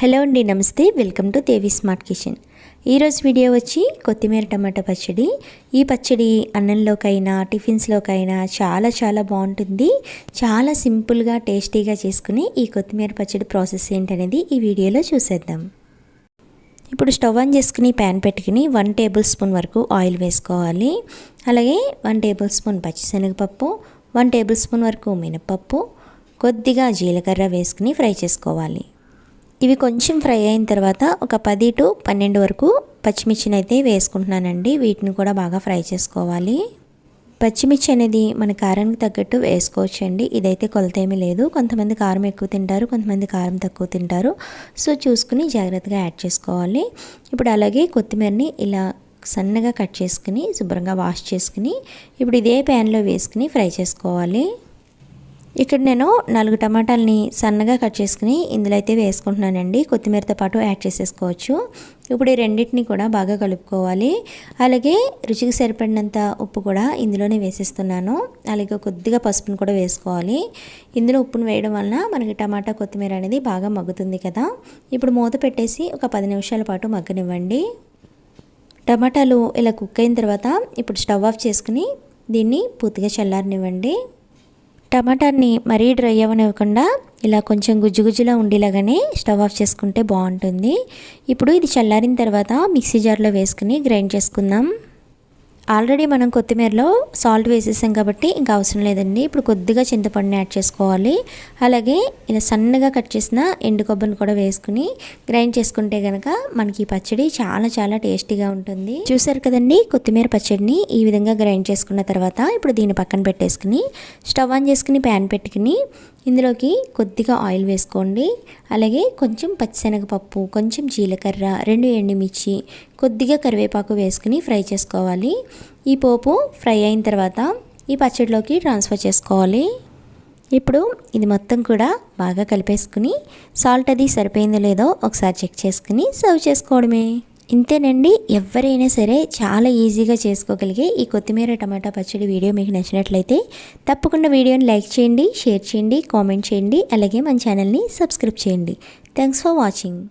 Hello అండి నమస్తే. Welcome to Devi smart kitchen. ఈరోజు వీడియో వచ్చి కొత్తిమీర టమాటా పచ్చడి. ఈ పచ్చడి అన్నంలోకైనా టిఫిన్స్లోకైనా చాలా చాలా బాగుంటుంది. చాలా సింపుల్గా టేస్టీగా చేసుకుని ఈ కొత్తిమీర పచ్చడి ప్రాసెస్ ఏంటనేది ఈ వీడియోలో చూసేద్దాం. ఇప్పుడు స్టవ్ ఆన్ చేసుకుని ప్యాన్ పెట్టుకుని వన్ టేబుల్ స్పూన్ వరకు ఆయిల్ వేసుకోవాలి. అలాగే వన్ టేబుల్ స్పూన్ పచ్చిశనగపప్పు వన్ టేబుల్ స్పూన్ వరకు మినపప్పు కొద్దిగా జీలకర్ర వేసుకుని ఫ్రై చేసుకోవాలి. ఇవి కొంచెం ఫ్రై అయిన తర్వాత ఒక పది టు పన్నెండు వరకు పచ్చిమిర్చిని అయితే వేసుకుంటున్నానండి. వీటిని కూడా బాగా ఫ్రై చేసుకోవాలి. పచ్చిమిర్చి అనేది మన కారానికి తగ్గట్టు వేసుకోవచ్చు అండి ఇదైతే కొలత ఏమీ లేదు. కొంతమంది కారం ఎక్కువ తింటారు కొంతమంది కారం తక్కువ తింటారు. సో చూసుకుని జాగ్రత్తగా యాడ్ చేసుకోవాలి. ఇప్పుడు అలాగే కొత్తిమీరని ఇలా సన్నగా కట్ చేసుకుని శుభ్రంగా వాష్ చేసుకుని ఇప్పుడు ఇదే ప్యాన్లో వేసుకుని ఫ్రై చేసుకోవాలి. ఇక్కడ నేను నాలుగు టమాటాలని సన్నగా కట్ చేసుకుని ఇందులో అయితే వేసుకుంటున్నానండి. కొత్తిమీరతో పాటు యాడ్ చేసేసుకోవచ్చు. ఇప్పుడు ఈ రెండింటిని కూడా బాగా కలుపుకోవాలి. అలాగే రుచికి సరిపడినంత ఉప్పు కూడా ఇందులోనే వేసేస్తున్నాను. అలాగే కొద్దిగా పసుపును కూడా వేసుకోవాలి. ఇందులో ఉప్పును వేయడం వలన మనకి టమాటా కొత్తిమీర అనేది బాగా మగ్గుతుంది కదా. ఇప్పుడు మూత పెట్టేసి ఒక పది నిమిషాల పాటు మగ్గనివ్వండి. టమాటాలు ఇలా కుక్ అయిన తర్వాత ఇప్పుడు స్టవ్ ఆఫ్ చేసుకుని దీన్ని పూర్తిగా చల్లారనివ్వండి. టమాటాని మరీ డ్రై అవ్వనివ్వకుండా ఇలా కొంచెం గుజ్జుగుజ్జులా ఉండేలాగానే స్టవ్ ఆఫ్ చేసుకుంటే బాగుంటుంది. ఇప్పుడు ఇది చల్లారిన తర్వాత మిక్సీ జార్లో వేసుకుని గ్రైండ్ చేసుకుందాం. ఆల్రెడీ మనం కొత్తిమీరలో సాల్ట్ వేసేసాం కాబట్టి ఇంకా అవసరం లేదండి. ఇప్పుడు కొద్దిగా చింతపండుని యాడ్ చేసుకోవాలి. అలాగే ఇలా సన్నగా కట్ చేసిన ఎండు కొబ్బరిని కూడా వేసుకుని గ్రైండ్ చేసుకుంటే కనుక మనకి ఈ పచ్చడి చాలా చాలా టేస్టీగా ఉంటుంది. చూసారు కదండి? కొత్తిమీర పచ్చడిని ఈ విధంగా గ్రైండ్ చేసుకున్న తర్వాత ఇప్పుడు దీన్ని పక్కన పెట్టేసుకుని స్టవ్ ఆన్ చేసుకుని ప్యాన్ పెట్టుకుని ఇందులోకి కొద్దిగా ఆయిల్ వేసుకోండి. అలాగే కొంచెం పచ్చిశనగపప్పు కొంచెం జీలకర్ర రెండు ఎండుమిర్చి కొద్దిగా కరివేపాకు వేసుకుని ఫ్రై చేసుకోవాలి. ఈ పోపు ఫ్రై అయిన తర్వాత ఈ పచ్చడిలోకి ట్రాన్స్ఫర్ చేసుకోవాలి. ఇప్పుడు ఇది మొత్తం కూడా బాగా కలిపేసుకుని సాల్ట్ అది సరిపోయిందో లేదో ఒకసారి చెక్ చేసుకుని సర్వ్ చేసుకోవడమే. ఇంతేనండి ఎవరైనా సరే చాలా ఈజీగా చేసుకోగలిగే ఈ కొత్తిమీర టమాటా పచ్చడి వీడియో మీకు నచ్చినట్లయితే తప్పకుండా వీడియోని లైక్ చేయండి షేర్ చేయండి కామెంట్ చేయండి అలాగే మన ఛానల్ని సబ్స్క్రైబ్ చేయండి. Thanks for watching.